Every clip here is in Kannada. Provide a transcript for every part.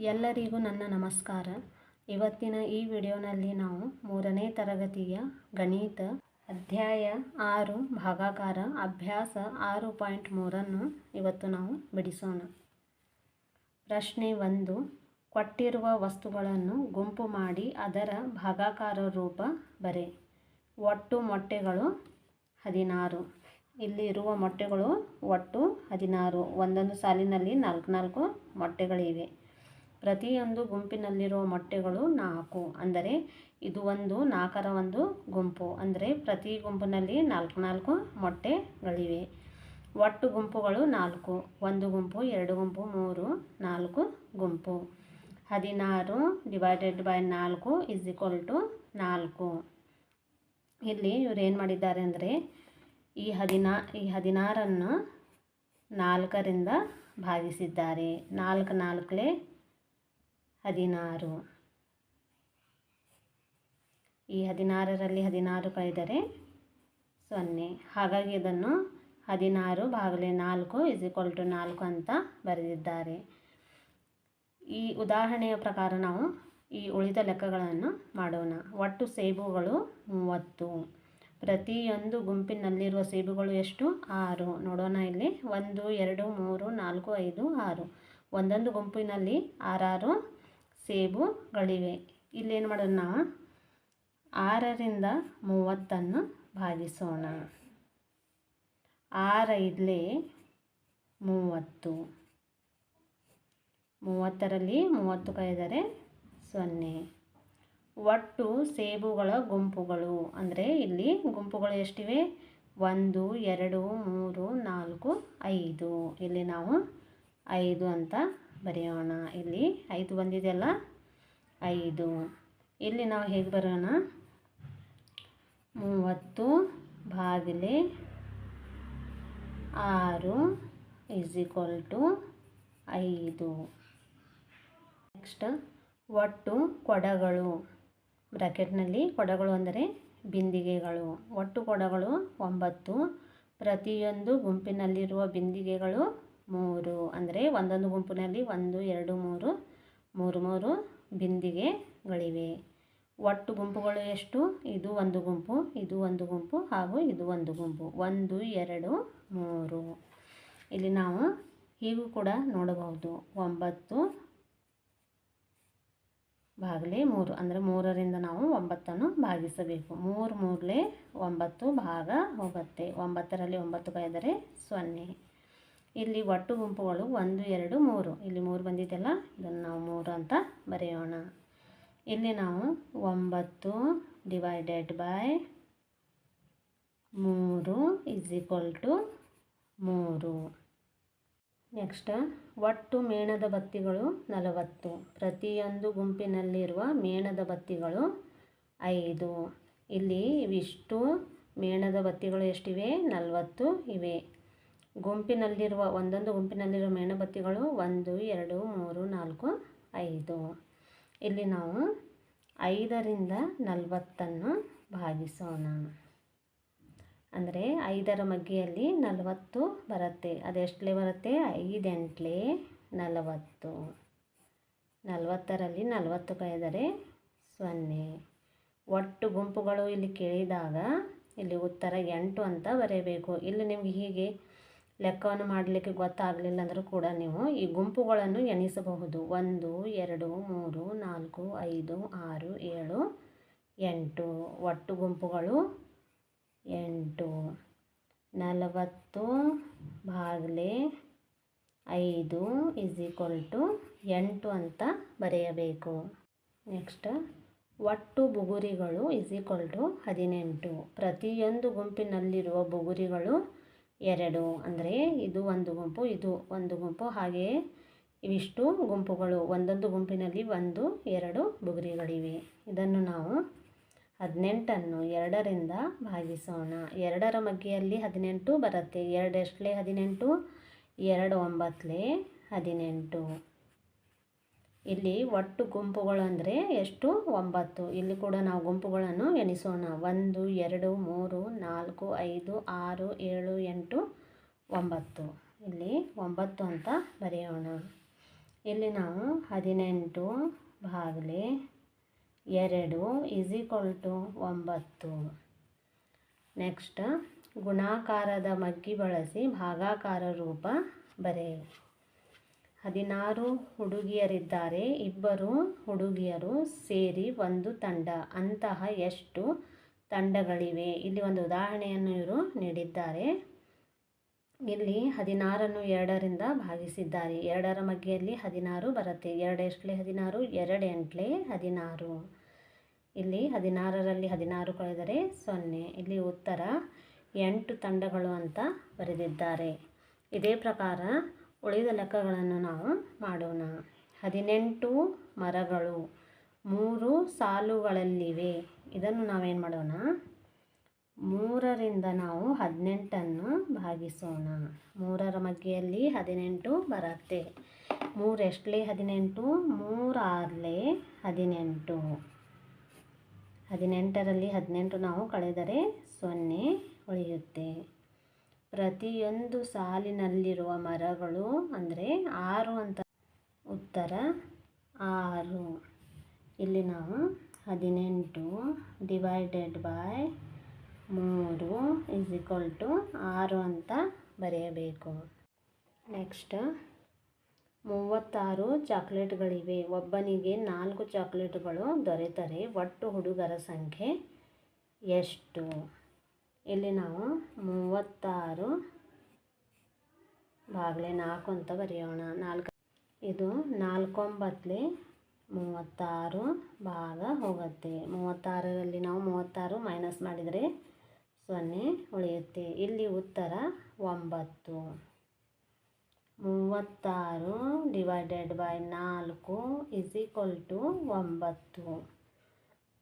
ಎಲ್ಲರಿಗೂ ನನ್ನ ನಮಸ್ಕಾರ. ಇವತ್ತಿನ ಈ ವಿಡಿಯೋನಲ್ಲಿ ನಾವು ಮೂರನೇ ತರಗತಿಯ ಗಣಿತ ಅಧ್ಯಾಯ ಆರು ಭಾಗಾಕಾರ ಅಭ್ಯಾಸ ಆರು ಪಾಯಿಂಟ್ ಮೂರನ್ನು ಇವತ್ತು ನಾವು ಬಿಡಿಸೋಣ. ಪ್ರಶ್ನೆ ಒಂದು, ಕೊಟ್ಟಿರುವ ವಸ್ತುಗಳನ್ನು ಗುಂಪು ಮಾಡಿ ಅದರ ಭಾಗಾಕಾರ ರೂಪ ಬರೆ. ಒಟ್ಟು ಮೊಟ್ಟೆಗಳು ಹದಿನಾರು. ಇಲ್ಲಿ ಇರುವ ಮೊಟ್ಟೆಗಳು ಒಟ್ಟು ಹದಿನಾರು. ಒಂದೊಂದು ಸಾಲಿನಲ್ಲಿ ನಾಲ್ಕು ನಾಲ್ಕು ಮೊಟ್ಟೆಗಳಿವೆ. ಪ್ರತಿಯೊಂದು ಗುಂಪಿನಲ್ಲಿರುವ ಮೊಟ್ಟೆಗಳು ನಾಲ್ಕು. ಅಂದರೆ ಇದು ಒಂದು, ನಾಲ್ಕರ ಒಂದು ಗುಂಪು. ಅಂದರೆ ಪ್ರತಿ ಗುಂಪಿನಲ್ಲಿ ನಾಲ್ಕು ನಾಲ್ಕು ಮೊಟ್ಟೆಗಳಿವೆ. ಒಟ್ಟು ಗುಂಪುಗಳು ನಾಲ್ಕು. ಒಂದು ಗುಂಪು, ಎರಡು ಗುಂಪು, ಮೂರು, ನಾಲ್ಕು ಗುಂಪು. ಹದಿನಾರು ಡಿವೈಡೆಡ್ ಬೈ ನಾಲ್ಕು ಇಸ್ ಈಕ್ವಲ್ ಟು ನಾಲ್ಕು. ಇಲ್ಲಿ ಇವ್ರು ಏನು ಮಾಡಿದ್ದಾರೆ ಅಂದರೆ ಈ ಹದಿನಾ, ಈ ಹದಿನಾರನ್ನು ನಾಲ್ಕರಿಂದ ಭಾಗಿಸಿದ್ದಾರೆ. ನಾಲ್ಕು ನಾಲ್ಕಲೇ ಹದಿನಾರು. ಈ ಹದಿನಾರರಲ್ಲಿ ಹದಿನಾರು ಕಳೆದರೆ ಸೊನ್ನೆ. ಹಾಗಾಗಿ ಇದನ್ನು ಹದಿನಾರು ಬಾಗಿಲೆ ನಾಲ್ಕು ಇಸ್ ಈಕ್ವಲ್ ಟು ನಾಲ್ಕು ಅಂತ ಬರೆದಿದ್ದಾರೆ. ಈ ಉದಾಹರಣೆಯ ಪ್ರಕಾರ ನಾವು ಈ ಉಳಿದ ಲೆಕ್ಕಗಳನ್ನು ಮಾಡೋಣ. ಒಟ್ಟು ಸೇಬುಗಳು ಮೂವತ್ತು. ಪ್ರತಿಯೊಂದು ಗುಂಪಿನಲ್ಲಿರುವ ಸೇಬುಗಳು ಎಷ್ಟು? ಆರು. ನೋಡೋಣ ಇಲ್ಲಿ. ಒಂದು, ಎರಡು, ಮೂರು, ನಾಲ್ಕು, ಐದು, ಆರು. ಒಂದೊಂದು ಗುಂಪಿನಲ್ಲಿ ಆರಾರು ಸೇಬುಗಳಿವೆ. ಇಲ್ಲೇನು ಮಾಡೋಣ? ಆರರಿಂದ ಮೂವತ್ತನ್ನು ಭಾಗಿಸೋಣ. ಆರೈದಲೇ ಮೂವತ್ತು. ಮೂವತ್ತರಲ್ಲಿ ಮೂವತ್ತು ಕಳೆದರೆ ಸೊನ್ನೆ. ಒಟ್ಟು ಸೇಬುಗಳ ಗುಂಪುಗಳು. ಅಂದರೆ ಇಲ್ಲಿ ಗುಂಪುಗಳು ಎಷ್ಟಿವೆ? ಒಂದು, ಎರಡು, ಮೂರು, ನಾಲ್ಕು, ಐದು. ಇಲ್ಲಿ ನಾವು ಐದು ಅಂತ ಬರೆಯೋಣ ಇಲ್ಲಿ. ಐದು ಬಂದಿದೆಯಲ್ಲ? ಐದು. ಇಲ್ಲಿ ನಾವು ಹೇಗೆ ಬರೋಣ? ಮೂವತ್ತು ಬಾಗಿಲೆ ಆರು ಇಸ್ ಈಕ್ವಲ್ ಟು ಐದು. ನೆಕ್ಸ್ಟ್ ಒಟ್ಟು ಕೊಡಗಳು. ಬ್ರ್ಯಾಕೆಟ್ನಲ್ಲಿ ಕೊಡಗಳು ಅಂದರೆ ಬಿಂದಿಗೆಗಳು. ಒಟ್ಟು ಕೊಡಗಳು ಒಂಬತ್ತು. ಪ್ರತಿಯೊಂದು ಗುಂಪಿನಲ್ಲಿರುವ ಬಿಂದಿಗೆಗಳು ಮೂರು ಅಂದರೆ ಒಂದೊಂದು ಗುಂಪಿನಲ್ಲಿ ಒಂದು, ಎರಡು, ಮೂರು ಮೂರು ಮೂರು ಬಿಂದಿಗೆಗಳಿವೆ. ಒಟ್ಟು ಗುಂಪುಗಳು ಎಷ್ಟು? ಇದು ಒಂದು ಗುಂಪು, ಇದು ಒಂದು ಗುಂಪು ಹಾಗೂ ಇದು ಒಂದು ಗುಂಪು. ಒಂದು, ಎರಡು, ಮೂರು. ಇಲ್ಲಿ ನಾವು ಹೀಗೂ ಕೂಡ ನೋಡಬಹುದು. ಒಂಬತ್ತು ಭಾಗಲೇ ಮೂರು ಅಂದರೆ ಮೂರರಿಂದ ನಾವು ಒಂಬತ್ತನ್ನು ಭಾಗಿಸಬೇಕು. ಮೂರು ಮೂರಲೇ ಒಂಬತ್ತು ಭಾಗ ಹೋಗುತ್ತೆ. ಒಂಬತ್ತರಲ್ಲಿ ಒಂಬತ್ತು ಕಳೆದರೆ ಸೊನ್ನೆ. ಇಲ್ಲಿ ಒಟ್ಟು ಗುಂಪುಗಳು ಒಂದು, ಎರಡು, ಮೂರು. ಇಲ್ಲಿ ಮೂರು ಬಂದಿದೆಯಲ್ಲ, ಇದನ್ನು ನಾವು ಮೂರು ಅಂತ ಬರೆಯೋಣ. ಇಲ್ಲಿ ನಾವು ಒಂಬತ್ತು ಡಿವೈಡೆಡ್ ಬೈ ಮೂರು ಇಸ್ ಈಕ್ವಲ್ ಟು ಮೂರು. ನೆಕ್ಸ್ಟ್ ಒಟ್ಟು ಮೇಣದ ಬತ್ತಿಗಳು ನಲವತ್ತು. ಪ್ರತಿಯೊಂದು ಗುಂಪಿನಲ್ಲಿರುವ ಮೇಣದ ಬತ್ತಿಗಳು ಐದು. ಇಲ್ಲಿ ಇವಿಷ್ಟು ಮೇಣದ ಬತ್ತಿಗಳು ಎಷ್ಟಿವೆ? ನಲವತ್ತು ಇವೆ. ಗುಂಪಿನಲ್ಲಿರುವ, ಒಂದೊಂದು ಗುಂಪಿನಲ್ಲಿರುವ ಮೇಣಬತ್ತಿಗಳು ಒಂದು, ಎರಡು, ಮೂರು, ನಾಲ್ಕು, ಐದು. ಇಲ್ಲಿ ನಾವು ಐದರಿಂದ ನಲವತ್ತನ್ನು ಭಾಗಿಸೋಣ. ಅಂದರೆ ಐದರ ಮಗ್ಗಿಯಲ್ಲಿ ನಲವತ್ತು ಬರುತ್ತೆ. ಅದೆಷ್ಟಲೇ ಬರುತ್ತೆ? ಐದೆಂಟ್ಲೆ ನಲವತ್ತು. ನಲವತ್ತರಲ್ಲಿ ನಲವತ್ತು ಕೈದರೆ ಸೊನ್ನೆ. ಒಟ್ಟು ಗುಂಪುಗಳು ಇಲ್ಲಿ ಕೇಳಿದಾಗ ಇಲ್ಲಿ ಉತ್ತರ ಎಂಟು ಅಂತ ಬರೆಯಬೇಕು. ಇಲ್ಲಿ ನಿಮಗೆ ಹೀಗೆ ಲೆಕ್ಕವನ್ನು ಮಾಡಲಿಕ್ಕೆ ಗೊತ್ತಾಗಲಿಲ್ಲ ಅಂದರೂ ಕೂಡ ನೀವು ಈ ಗುಂಪುಗಳನ್ನು ಎಣಿಸಬಹುದು. ಒಂದು, ಎರಡು, ಮೂರು, ನಾಲ್ಕು, ಐದು, ಆರು, ಏಳು, ಎಂಟು. ಒಟ್ಟು ಗುಂಪುಗಳು ಎಂಟು. ನಲವತ್ತು ಬಾಗಿಲೆ ಐದು ಇಸ್ ಈಕ್ವಲ್ ಟು ಎಂಟು ಅಂತ ಬರೆಯಬೇಕು. ನೆಕ್ಸ್ಟ್, ಒಟ್ಟು ಬುಗುರಿಗಳು ಇಸ್ ಈಕ್ವಲ್ ಟು ಹದಿನೆಂಟು. ಪ್ರತಿಯೊಂದು ಗುಂಪಿನಲ್ಲಿರುವ ಬುಗುರಿಗಳು ಎರಡು ಅಂದರೆ ಇದು ಒಂದು ಗುಂಪು, ಇದು ಒಂದು ಗುಂಪು ಹಾಗೆಯೇ ಇವಿಷ್ಟು ಗುಂಪುಗಳು. ಒಂದೊಂದು ಗುಂಪಿನಲ್ಲಿ ಒಂದು, ಎರಡು ಬುಗುರಿಗಳಿವೆ ಇದನ್ನು ನಾವು ಹದಿನೆಂಟನ್ನು ಎರಡರಿಂದ ಭಾಗಿಸೋಣ. ಎರಡರ ಮಗ್ಗಿಯಲ್ಲಿ ಹದಿನೆಂಟು ಬರುತ್ತೆ. ಎರಡು ಎಷ್ಟಲೇ ಹದಿನೆಂಟು ಎರಡು ಒಂಬತ್ತಲೇ ಹದಿನೆಂಟು. ಇಲ್ಲಿ ಒಟ್ಟು ಗುಂಪುಗಳು ಅಂದರೆ ಎಷ್ಟು? ಒಂಬತ್ತು. ಇಲ್ಲಿ ಕೂಡ ನಾವು ಗುಂಪುಗಳನ್ನು ಎಣಿಸೋಣ. ಒಂದು, ಎರಡು, ಮೂರು, ನಾಲ್ಕು, ಐದು, ಆರು, ಏಳು, ಎಂಟು, ಒಂಬತ್ತು. ಇಲ್ಲಿ ಒಂಬತ್ತು ಅಂತ ಬರೆಯೋಣ. ಇಲ್ಲಿ ನಾವು ಹದಿನೆಂಟು ಭಾಗಲೆ ಎರಡು ಈಸ್ ಈಕ್ವಲ್ ಟು ಒಂಬತ್ತು. ನೆಕ್ಸ್ಟ್ ಗುಣಾಕಾರದ ಮಗ್ಗಿ ಬಳಸಿ ಭಾಗಾಕಾರ ರೂಪ ಬರೆ ಹದಿನಾರು ಹುಡುಗಿಯರಿದ್ದಾರೆ. ಇಬ್ಬರು ಹುಡುಗಿಯರು ಸೇರಿ ಒಂದು ತಂಡ. ಅಂತಹ ಎಷ್ಟು ತಂಡಗಳಿವೆ? ಇಲ್ಲಿ ಒಂದು ಉದಾಹರಣೆಯನ್ನು ಇವರು ನೀಡಿದ್ದಾರೆ. ಇಲ್ಲಿ ಹದಿನಾರನ್ನು ಎರಡರಿಂದ ಭಾಗಿಸಿದ್ದಾರೆ. ಎರಡರ ಮಗ್ಗೆಯಲ್ಲಿ ಹದಿನಾರು ಬರುತ್ತೆ. ಎರಡು ಎಷ್ಟಲೇ ಹದಿನಾರು? ಎರಡು ಎಂಟ್ಲೆ ಹದಿನಾರು. ಇಲ್ಲಿ ಹದಿನಾರರಲ್ಲಿ ಹದಿನಾರು ಕಳೆದರೆ ಸೊನ್ನೆ. ಇಲ್ಲಿ ಉತ್ತರ ಎಂಟು ತಂಡಗಳು ಅಂತ ಬರೆದಿದ್ದಾರೆ. ಇದೇ ಪ್ರಕಾರ ಉಳಿದ ಲೆಕ್ಕಗಳನ್ನು ನಾವು ಮಾಡೋಣ. ಹದಿನೆಂಟು ಮರಗಳು, ಮೂರು ಸಾಲುಗಳಲ್ಲಿವೆ. ಇದನ್ನು ನಾವೇನು ಮಾಡೋಣ? ಮೂರರಿಂದ ನಾವು ಹದಿನೆಂಟನ್ನು ಭಾಗಿಸೋಣ. ಮೂರರ ಮಗ್ಗೆಯಲ್ಲಿ ಹದಿನೆಂಟು ಬರುತ್ತೆ. ಮೂರು ಎಷ್ಟಲೇ ಹದಿನೆಂಟು? ಮೂರಾರ್ಲೆ ಹದಿನೆಂಟು. ಹದಿನೆಂಟರಲ್ಲಿ ಹದಿನೆಂಟು ನಾವು ಕಳೆದರೆ ಸೊನ್ನೆ ಉಳಿಯುತ್ತೆ. ಪ್ರತಿಯೊಂದು ಸಾಲಿನಲ್ಲಿರುವ ಮರಗಳು ಅಂದರೆ ಆರು ಅಂತ ಉತ್ತರ. ಆರು. ಇಲ್ಲಿ ನಾವು ಹದಿನೆಂಟು ಡಿವೈಡೆಡ್ ಬೈ ಮೂರು ಇಸ್ ಈಕ್ವಲ್ ಟು ಆರು ಅಂತ ಬರೆಯಬೇಕು. ನೆಕ್ಸ್ಟ್ ಮೂವತ್ತಾರು ಚಾಕ್ಲೇಟ್ಗಳಿವೆ. ಒಬ್ಬನಿಗೆ ನಾಲ್ಕು ಚಾಕ್ಲೇಟ್ಗಳು ದೊರೆತರೆ. ಒಟ್ಟು ಹುಡುಗರ ಸಂಖ್ಯೆ ಎಷ್ಟು? ಇಲ್ಲಿ ನಾವು ಮೂವತ್ತಾರು ಬಾಗಿಲೆ ನಾಲ್ಕು ಅಂತ ಬರೆಯೋಣ. ನಾಲ್ಕು ಇದು ನಾಲ್ಕೊಂಬತ್ತಲೆ ಮೂವತ್ತಾರು ಭಾಗ ಹೋಗುತ್ತೆ. ಮೂವತ್ತಾರರಲ್ಲಿ ನಾವು ಮೂವತ್ತಾರು ಮೈನಸ್ ಮಾಡಿದರೆ ಸೊನ್ನೆ ಉಳಿಯುತ್ತೆ. ಇಲ್ಲಿ ಉತ್ತರ ಒಂಬತ್ತು. ಮೂವತ್ತಾರು ಡಿವೈಡೆಡ್ ಬೈ ನಾಲ್ಕು ಇಸ್ ಈಕ್ವಲ್ ಟು ಒಂಬತ್ತು.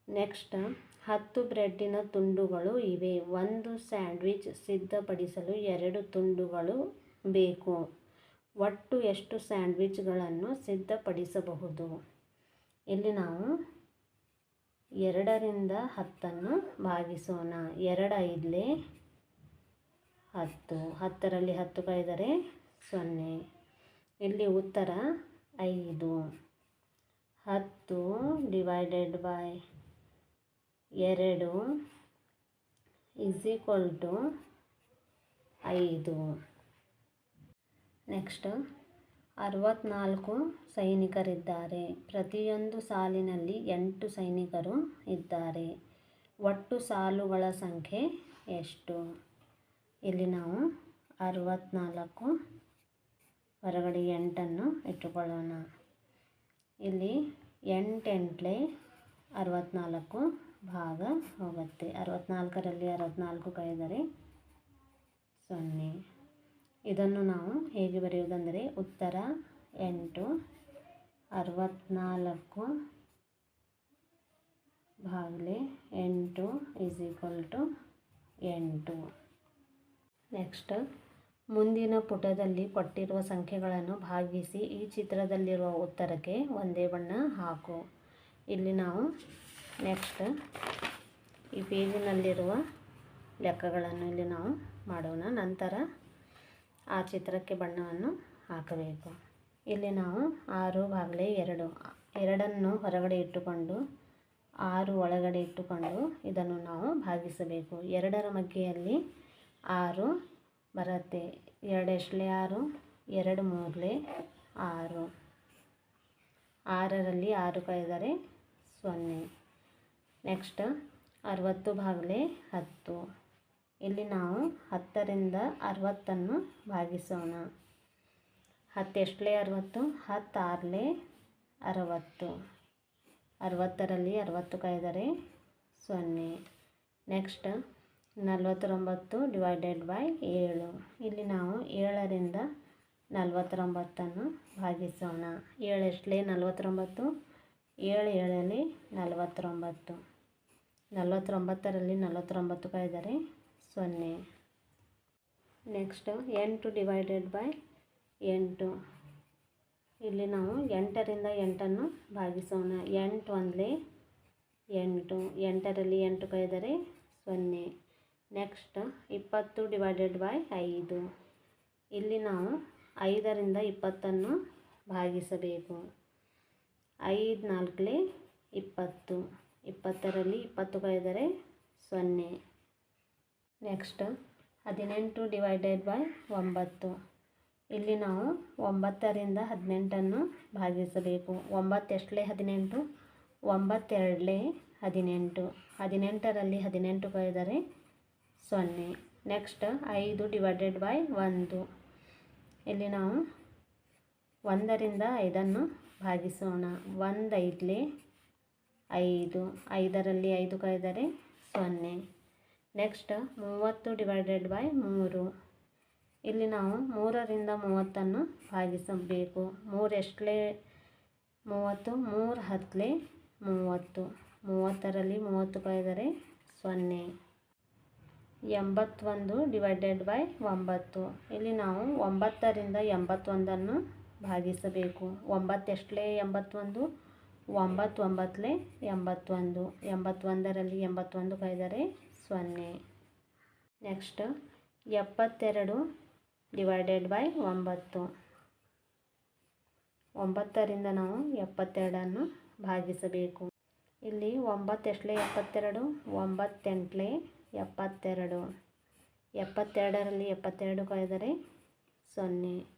ನೆಕ್ಸ್ಟ್, ಹತ್ತು ಬ್ರೆಡ್ಡಿನ ತುಂಡುಗಳು ಇವೆ. ಒಂದು ಸ್ಯಾಂಡ್ವಿಚ್ ಸಿದ್ಧಪಡಿಸಲು ಎರಡು ತುಂಡುಗಳು ಬೇಕು. ಒಟ್ಟು ಎಷ್ಟು ಸ್ಯಾಂಡ್ವಿಚ್ಗಳನ್ನು ಸಿದ್ಧಪಡಿಸಬಹುದು? ಇಲ್ಲಿ ನಾವು ಎರಡರಿಂದ ಹತ್ತನ್ನು ಭಾಗಿಸೋಣ. ಎರಡು ಐದಲೇ ಹತ್ತು. ಹತ್ತರಲ್ಲಿ ಹತ್ತು ಕಳೆದರೆ ಸೊನ್ನೆ. ಇಲ್ಲಿ ಉತ್ತರ ಐದು. ಹತ್ತು ಡಿವೈಡೆಡ್ ಬೈ ಎರಡು ಈಸ್ ಈಕ್ವಲ್ ಟು ಐದು. ನೆಕ್ಸ್ಟ್ ಅರವತ್ನಾಲ್ಕು ಸೈನಿಕರಿದ್ದಾರೆ. ಪ್ರತಿಯೊಂದು ಸಾಲಿನಲ್ಲಿ ಎಂಟು ಸೈನಿಕರು ಇದ್ದಾರೆ. ಒಟ್ಟು ಸಾಲುಗಳ ಸಂಖ್ಯೆ ಎಷ್ಟು? ಇಲ್ಲಿ ನಾವು ಅರವತ್ನಾಲ್ಕು ಹೊರಗಡೆ ಎಂಟನ್ನು ಇಟ್ಟುಕೊಳ್ಳೋಣ. ಇಲ್ಲಿ ಎಂಟೆಂಟ್ಲೆ ಅರವತ್ನಾಲ್ಕು ಭಾಗ ಹೋಗುತ್ತೆ ಅರವತ್ತ್ನಾಲ್ಕರಲ್ಲಿ ಅರವತ್ತ್ನಾಲ್ಕು ಕಳೆದರೆ ಸೊನ್ನೆ. ಇದನ್ನು ನಾವು ಹೇಗೆ ಬರೆಯುವುದಂದರೆ ಉತ್ತರ ಎಂಟು ಅರವತ್ತ್ನಾಲ್ಕು ಭಾಗಲೆ ಎಂಟು ಈಸ್ ಈಕ್ವಲ್ ಟು ಎಂಟು. ನೆಕ್ಸ್ಟ್ ಮುಂದಿನ ಪುಟದಲ್ಲಿ ಕೊಟ್ಟಿರುವ ಸಂಖ್ಯೆಗಳನ್ನು ಭಾಗಿಸಿ ಈ ಚಿತ್ರದಲ್ಲಿರುವ ಉತ್ತರಕ್ಕೆ ಒಂದೇ ಬಣ್ಣ ಹಾಕು. ಇಲ್ಲಿ ನಾವು ನೆಕ್ಸ್ಟ್ ಈ ಪೇಜಿನಲ್ಲಿರುವ ಲೆಕ್ಕಗಳನ್ನು ಇಲ್ಲಿ ನಾವು ಮಾಡೋಣ. ನಂತರ ಆ ಚಿತ್ರಕ್ಕೆ ಬಣ್ಣವನ್ನು ಹಾಕಬೇಕು. ಇಲ್ಲಿ ನಾವು ಆರು ಬಾಗಿಲೆ ಎರಡು, ಎರಡನ್ನು ಹೊರಗಡೆ ಇಟ್ಟುಕೊಂಡು, ಆರು ಒಳಗಡೆ ಇಟ್ಟುಕೊಂಡು ಇದನ್ನು ನಾವು ಭಾಗಿಸಬೇಕು. ಎರಡರ ಮಗ್ಗೆಯಲ್ಲಿ ಆರು ಬರುತ್ತೆ. ಎರಡು ಎಷ್ಟಲೆ ಆರು, ಎರಡು ಮೂರಲೆ ಆರು. ಆರರಲ್ಲಿ ಆರು ಕಳೆದರೆ ಸೊನ್ನೆ. ನೆಕ್ಸ್ಟ್ ಅರವತ್ತು ಬಾಗಿಲೆ ಹತ್ತು. ಇಲ್ಲಿ ನಾವು ಹತ್ತರಿಂದ ಅರವತ್ತನ್ನು ಭಾಗಿಸೋಣ. ಹತ್ತೆಷ್ಟಲೇ ಅರವತ್ತು? ಹತ್ತು ಆರಲೆ ಅರವತ್ತು. ಅರವತ್ತರಲ್ಲಿ ಅರವತ್ತು ಕೈದರೆ ಸೊನ್ನೆ. ನೆಕ್ಸ್ಟ್ ನಲ್ವತ್ತೊಂಬತ್ತು ಡಿವೈಡೆಡ್ ಬೈ ಏಳು. ಇಲ್ಲಿ ನಾವು ಏಳರಿಂದ ನಲ್ವತ್ತೊಂಬತ್ತನ್ನು ಭಾಗಿಸೋಣ. ಏಳು ಎಷ್ಟಲೇ ನಲ್ವತ್ತೊಂಬತ್ತು? ಏಳು ಏಳಲ್ಲಿ ನಲವತ್ತೊಂಬತ್ತು. ನಲವತ್ತೊಂಬತ್ತರಲ್ಲಿ ನಲವತ್ತೊಂಬತ್ತು ಕಾಯ್ದರೆ ಸೊನ್ನೆ. ನೆಕ್ಸ್ಟ್ ಎಂಟು ಡಿವೈಡೆಡ್ ಬೈ ಎಂಟು. ಇಲ್ಲಿ ನಾವು ಎಂಟರಿಂದ ಎಂಟನ್ನು ಭಾಗಿಸೋಣ. ಎಂಟು ಒಂದಲೇ ಎಂಟು. ಎಂಟರಲ್ಲಿ ಎಂಟು ಕೈದರೆ ಸೊನ್ನೆ. ನೆಕ್ಸ್ಟ್ ಇಪ್ಪತ್ತು ಡಿವೈಡೆಡ್ ಬೈ ಐದು. ಇಲ್ಲಿ ನಾವು ಐದರಿಂದ ಇಪ್ಪತ್ತನ್ನು ಭಾಗಿಸಬೇಕು. ಐದು ನಾಲ್ಕಲೆ ಇಪ್ಪತ್ತು. ಇಪ್ಪತ್ತರಲ್ಲಿ ಇಪ್ಪತ್ತು ಕಳೆದರೆ ಸೊನ್ನೆ. ನೆಕ್ಸ್ಟ್, ಹದಿನೆಂಟು ಡಿವೈಡೆಡ್ ಬೈ ಒಂಬತ್ತು. ಇಲ್ಲಿ ನಾವು ಒಂಬತ್ತರಿಂದ ಹದಿನೆಂಟನ್ನು ಭಾಗಿಸಬೇಕು. ಒಂಬತ್ತೆಷ್ಟಲೇ ಹದಿನೆಂಟು? ಒಂಬತ್ತೆರಡಲೇ ಹದಿನೆಂಟು. ಹದಿನೆಂಟರಲ್ಲಿ ಹದಿನೆಂಟು ಕಳೆದರೆ ಸೊನ್ನೆ. ನೆಕ್ಸ್ಟ್, ಐದು ಡಿವೈಡೆಡ್ ಬೈ ಒಂದು. ಇಲ್ಲಿ ನಾವು ಒಂದರಿಂದ ಐದನ್ನು ಭಾಗಿಸೋಣ. ಒಂದು ಐದಲೇ ಐದು, ಐದರಲ್ಲಿ ಐದು ಕಳೆದರೆ ಸೊನ್ನೆ. ನೆಕ್ಸ್ಟ್ ಮೂವತ್ತು ಡಿವೈಡೆಡ್ ಬೈ ಮೂರು. ಇಲ್ಲಿ ನಾವು ಮೂರರಿಂದ ಮೂವತ್ತನ್ನು ಭಾಗಿಸಬೇಕು. ಮೂರು ಎಷ್ಟಲೇ? ಮೂವತ್ತು, ಮೂರು ಹತ್ತಲೆ ಮೂವತ್ತು. ಮೂವತ್ತರಲ್ಲಿ ಮೂವತ್ತು ಕಳೆದರೆ ಸೊನ್ನೆ. ಎಂಬತ್ತೊಂದು ಡಿವೈಡೆಡ್ ಬೈ ಒಂಬತ್ತು. ಇಲ್ಲಿ ನಾವು ಒಂಬತ್ತರಿಂದ ಎಂಬತ್ತೊಂದನ್ನು ಭಾಗಿಸಬೇಕು. ಒಂಬತ್ತು ಎಷ್ಟಲೇ ಎಂಬತ್ತೊಂದು? ಒಂಬತ್ತು ಒಂಬತ್ತಲೇ ಎಂಬತ್ತೊಂದು, ಎಂಬತ್ತೊಂದರಲ್ಲಿ ಎಂಬತ್ತೊಂದು ಕಾಯ್ದರೆ ಸೊನ್ನೆ. ನೆಕ್ಸ್ಟ್, ಎಪ್ಪತ್ತೆರಡು ಡಿವೈಡೆಡ್ ಬೈ ಒಂಬತ್ತು. ಒಂಬತ್ತರಿಂದ ನಾವು ಎಪ್ಪತ್ತೆರಡನ್ನು ಭಾಗಿಸಬೇಕು. ಇಲ್ಲಿ ಒಂಬತ್ತೆಷ್ಟಲೆ ಎಪ್ಪತ್ತೆರಡು, ಒಂಬತ್ತೆಂಟಲೆ ಎಪ್ಪತ್ತೆರಡು. ಎಪ್ಪತ್ತೆರಡರಲ್ಲಿ ಎಪ್ಪತ್ತೆರಡು ಕಳೆದರೆ ಸೊನ್ನೆ.